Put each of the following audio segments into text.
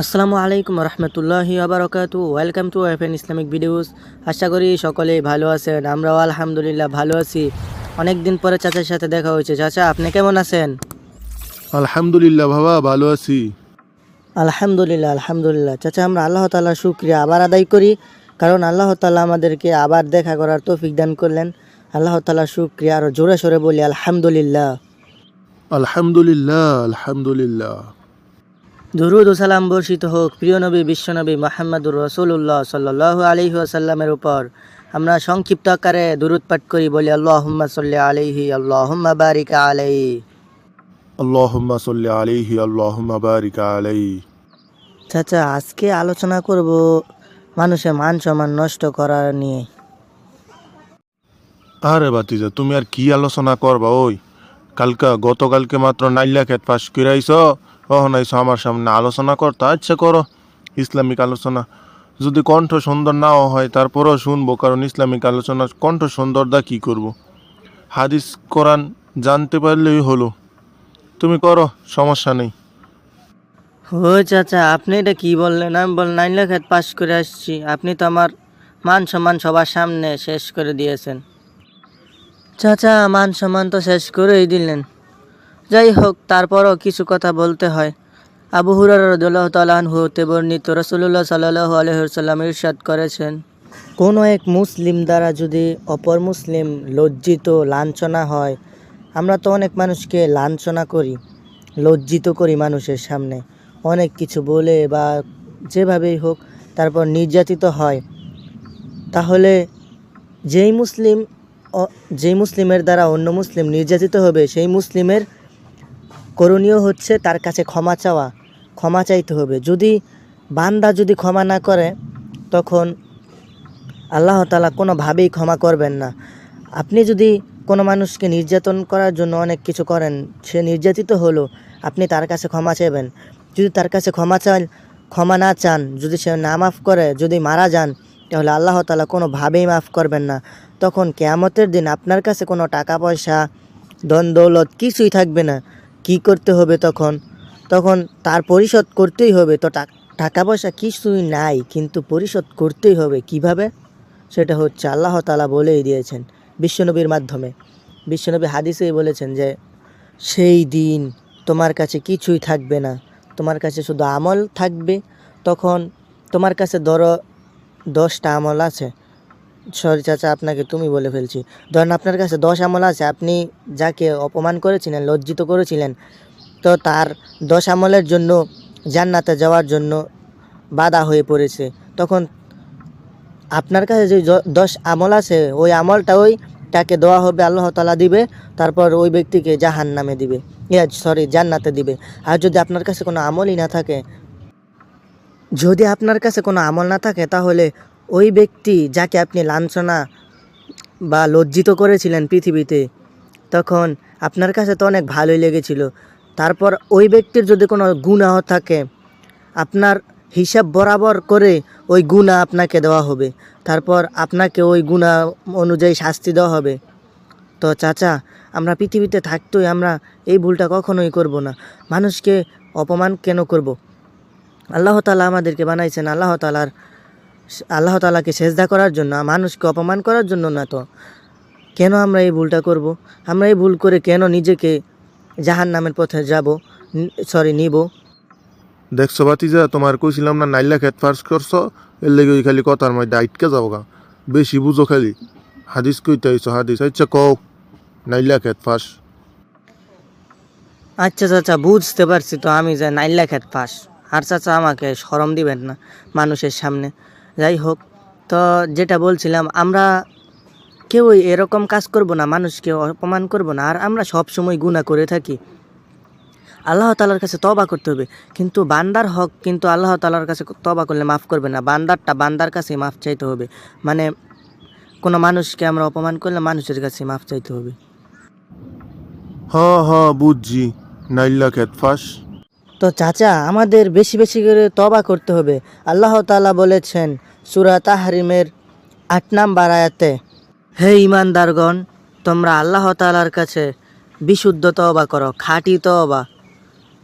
আসসালামু আলাইকুম রহমতুল্লাহি আবরকাতু welcome to F N Islamic videos আশা করি সকলেই ভালো আছেন আমরাও আলহামদুলিল্লাহ ভালো আছি। অনেক দিন পরে চাচার সাথে দেখা হয়েছে। চাচা আপনি কেমন আছেন? আলহামদুলিল্লাহ বাবা ভালো আছি। আলহামদুলিল্লাহ আলহামদুলিল্লাহ। চাচা আমরা আল্লাহ তালার শুক্রিয়া আবার আদায় করি কারণ আল্লাহ তালা আমাদেরকে আবার দেখা করার তৌফিক দান করলেন। আল্লাহ তালার শুক্রিয়া আরও জোরে সোরে বলি আলহামদুলিল্লাহ। আলহামদুলিল্লাহ আলহামদুলিল্লাহ। দুরুদ ও সালাম বর্ষিত হোক প্রিয় নবী বিশ্বনবী মোহাম্মদুর রসুল্লাহ সাল্লাহ আলহি আসাল্লামের উপর। আমরা সংক্ষিপ্ত আকারে দুরুদ পাঠ করি বলি আল্লাহুম্মা সাল্লি আলাইহি আল্লাহুম্মা বারিক আলাইহি। আল্লাহুম্মা সাল্লি আলাইহি আল্লাহুম্মা বারিকা আলাইহি। চাচা আজকে আলোচনা করব মানুষের মান সম্মান নষ্ট করার নিয়ে। আরে বাতিজা তুমি আর কি আলোচনা করবা ওই? কালকা গতকালকে মাত্র নাইলা খেত পাশ করে অহন আইসো আমার সামনে আলোচনা করতো আচ্ছা করো ইসলামিক আলোচনা। যদি কণ্ঠ সুন্দর নাও হয় তারপরও শুনব কারণ ইসলামিক আলোচনা কণ্ঠ সুন্দর দা কি করব। হাদিস কোরআন জানতে পারলেই হলো। তুমি করো সমস্যা নেই। ও চাচা আপনি এটা কি বললেন? আমি বল নাইন লেখাত পাস করে আসছি। আপনি তো আমার মান সম্মান সবার সামনে শেষ করে দিয়েছেন। চাচা মান সম্মান তো শেষ করেই দিলেন। যাই হোক তারপরও কিছু কথা বলতে হয়। আবু হুরার রদুল্লাহ তালাহ হতে বর্ণিত রসুল্লাহ সাল্লাহ আলহিসাল্লাম ইরশাদ করেছেন, কোনো এক মুসলিম দ্বারা যদি অপর মুসলিম লজ্জিত, লাঞ্ছনা হয়, আমরা তো অনেক মানুষকে লাঞ্ছনা করি, লজ্জিত করি মানুষের সামনে। অনেক কিছু বলে বা যেভাবেই হোক, তারপর নির্যাতিত হয়। তাহলে যেই মুসলিম যেই মুসলিমের দ্বারা অন্য মুসলিম নির্যাতিত হবে, সেই মুসলিমের করণীয় হচ্ছে তার কাছে ক্ষমা চাওয়া, ক্ষমা চাইতে হবে। যদি বান্দা যদি ক্ষমা না করে, তখন আল্লাহ তালা কোনোভাবেই ক্ষমা করবেন না। আপনি যদি কোনো মানুষকে নির্যাতন করার জন্য অনেক কিছু করেন, সে নির্যাতিত হলো, আপনি তার কাছে ক্ষমা চাইবেন। যদি তার কাছে ক্ষমা চান, ক্ষমা না চান, যদি সে না মাফ করে, যদি মারা যান, তাহলে আল্লাহ তালা কোনোভাবেই মাফ করবেন না। তখন কেয়ামতের দিন আপনার কাছে কোনো টাকা পয়সা ধন দৌলত কিছুই থাকবে না। কি করতে হবে তখন? তখন তার পরিশোধ করতেই হবে। তো টাকা পয়সা কিছুই নাই, কিন্তু পরিশোধ করতেই হবে। কীভাবে? সেটা হচ্ছে আল্লাহ তালা বলেই দিয়েছেন বিশ্বনবীর মাধ্যমে। বিশ্বনবী হাদিসেই বলেছেন যে, সেই দিন তোমার কাছে কিছুই থাকবে না। তোমার কাছে শুধু আমল থাকবে। তখন তোমার কাছে ধরো দশটা আমল আছে। সরি চাচা, আপনাকে তুমি বলে ফেলছি। ধরেন আপনার কাছে দশ আমল আছে, আপনি যাকে অপমান করেছিলেন, লজ্জিত করেছিলেন, তো তার দশ আমলের জন্য, জান্নাতে যাওয়ার জন্য বাধা হয়ে পড়েছে, তখন আপনার কাছে যে দশ আমল আছে, ওই আমলটা ওই তাকে দেওয়া হবে, আল্লাহ তালা দিবে, তারপর ওই ব্যক্তিকে জাহান নামে দিবে। ইয়া সরি জান্নাতে দিবে। আর যদি আপনার কাছে কোনো আমলই না থাকে, যদি আপনার কাছে কোনো আমল না থাকে, তাহলে ওই ব্যক্তি যাকে আপনি লাঞ্ছনা বা লজ্জিত করেছিলেন পৃথিবীতে, তখন আপনার কাছে তো অনেক ভালোই লেগেছিল। তারপর ওই ব্যক্তির যদি কোনো গুনাহ থাকে, আপনার হিসাব বরাবর করে ওই গুণা আপনাকে দেওয়া হবে। তারপর আপনাকে ওই গুণা অনুযায়ী শাস্তি দেওয়া হবে। তো চাচা, আমরা পৃথিবীতে থাকতেই আমরা এই ভুলটা কখনোই করব না। মানুষকে অপমান কেন করব? আল্লাহ তালা আমাদেরকে বানাইছেন। আল্লাহ তালার আল্লাহ তালাকে সেজদা করার জন্য মানুষকে অপমান করার জন্য না তো? কেন আমরা এই ভুলটা করব? আমরা এই ভুল করে কেন নিজেকে জাহান নামের পথে যাব সরি নিব? দেখছ বাতিজা তোমার কইছিলাম না নাইলা খেত ফার্স করছ এর লেগে ওই খালি কথার মধ্যে আইটকে যাব গা। বেশি বুঝো খালি। হাদিস কইতে আইছো হাদিস। আচ্ছা কও নাইলা খেত ফার্স আচ্ছা চাচা বুঝতে পারছি তো আমি যে নাইলা খেত ফাঁস আর চাচা আমাকে সরম দিবেন না মানুষের সামনে। যাই হোক তো যেটা বলছিলাম, আমরা কেউই এরকম কাজ করব না মানুষকে অপমান করব না, আর আমরা সব সময় গুণা করে থাকি। আল্লাহ তালার কাছে তবা করতে হবে, কিন্তু বান্দার হক কিন্তু আল্লাহ তালার কাছে তবা করলে মাফ করবে না, বান্দারটা বান্দার কাছে মাফ চাইতে হবে। মানে কোনো মানুষকে আমরা অপমান করলে মানুষের কাছে মাফ চাইতে হবে। হ হ, বুঝছি নাইলা খেত ফার্স তো চাচা, আমাদের বেশি বেশি করে তবা করতে হবে। আল্লাহ তাআলা বলেছেন সুরা তাহরিমের আট নাম্বার আয়াতে, হে ইমানদারগণ তোমরা আল্লাহ তাআলার কাছে বিশুদ্ধ তবা করো, খাঁটি তবা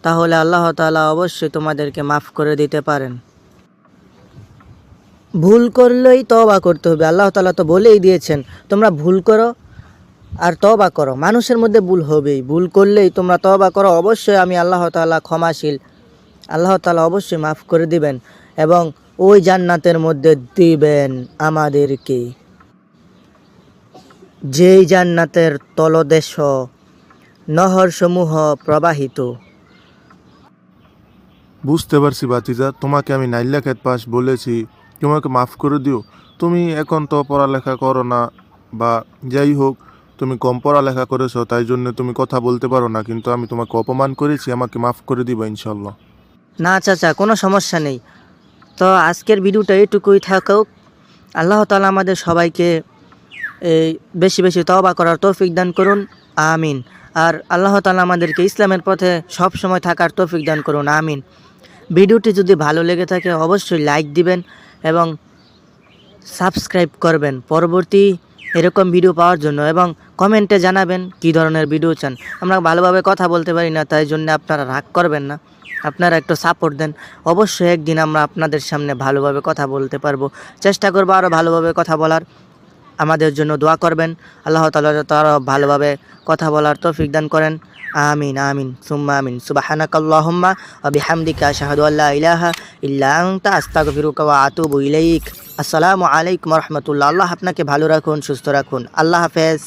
তাহলে আল্লাহ তালা অবশ্যই তোমাদেরকে মাফ করে দিতে পারেন। ভুল করলেই তবা করতে হবে। আল্লাহ তালা তো বলেই দিয়েছেন, তোমরা ভুল করো আর তবা করো। মানুষের মধ্যে ভুল হবেই। ভুল করলেই তোমরা তবা করো। অবশ্যই আমি আল্লাহ তাআলা ক্ষমাশীল। আল্লাহ তালা অবশ্যই মাফ করে দিবেন এবং ওই জান্নাতের মধ্যে দিবেন আমাদেরকে। যেই জান্নাতের তলদেশ নহরসমূহ প্রবাহিত। বুঝতে পারছি বাতিজা তোমাকে আমি নাইল্লা খেত পাস বলেছি। তোমাকে মাফ করে দিও। তুমি এখন তো পড়ালেখা করো না বা যাই হোক তুমি কম পড়ালেখা করেছ, তাই জন্য তুমি কথা বলতে পারো না, কিন্তু আমি তোমাকে অপমান করেছি, আমাকে মাফ করে দিবা ইনশাল্লাহ না চাচা, কোনো সমস্যা নেই। তো আজকের ভিডিওটা এটুকুই থাকুক। আল্লাহ তালা আমাদের সবাইকে এই বেশি বেশি তওবা করার তৌফিক দান করুন, আমিন। আর আল্লাহ তালা আমাদেরকে ইসলামের পথে সব সময় থাকার তৌফিক দান করুন, আমিন। ভিডিওটি যদি ভালো লেগে থাকে, অবশ্যই লাইক দিবেন এবং সাবস্ক্রাইব করবেন। পরবর্তী এরকম ভিডিও পাওয়ার জন্য এবং কমেন্টে জানাবেন কী ধরনের ভিডিও চান। আমরা ভালোভাবে কথা বলতে পারি না, তাই জন্য আপনারা রাগ করবেন না। আপনারা একটু সাপোর্ট দেন। অবশ্যই একদিন আমরা আপনাদের সামনে ভালোভাবে কথা বলতে পারব। চেষ্টা করব আরও ভালোভাবে কথা বলার। আমাদের জন্য দোয়া করবেন। আল্লাহ তালা তারা ভালোভাবে কথা বলার তৌফিক দান করেন। আমিন আমিন, সুম্মা আমিন। সুবাহানাকাল্লাহুম্মা ওয়া বিহামদিকা আশহাদু আল্লা ইলাহা ইল্লা আনতা, আস্তাগফিরুকা ওয়া আতুবু ইলাইক। আসসালামু আলাইকুম রাহমাতুল্লাহ। আল্লাহ আপনাকে ভালো রাখুন, সুস্থ রাখুন। আল্লাহ হাফেজ।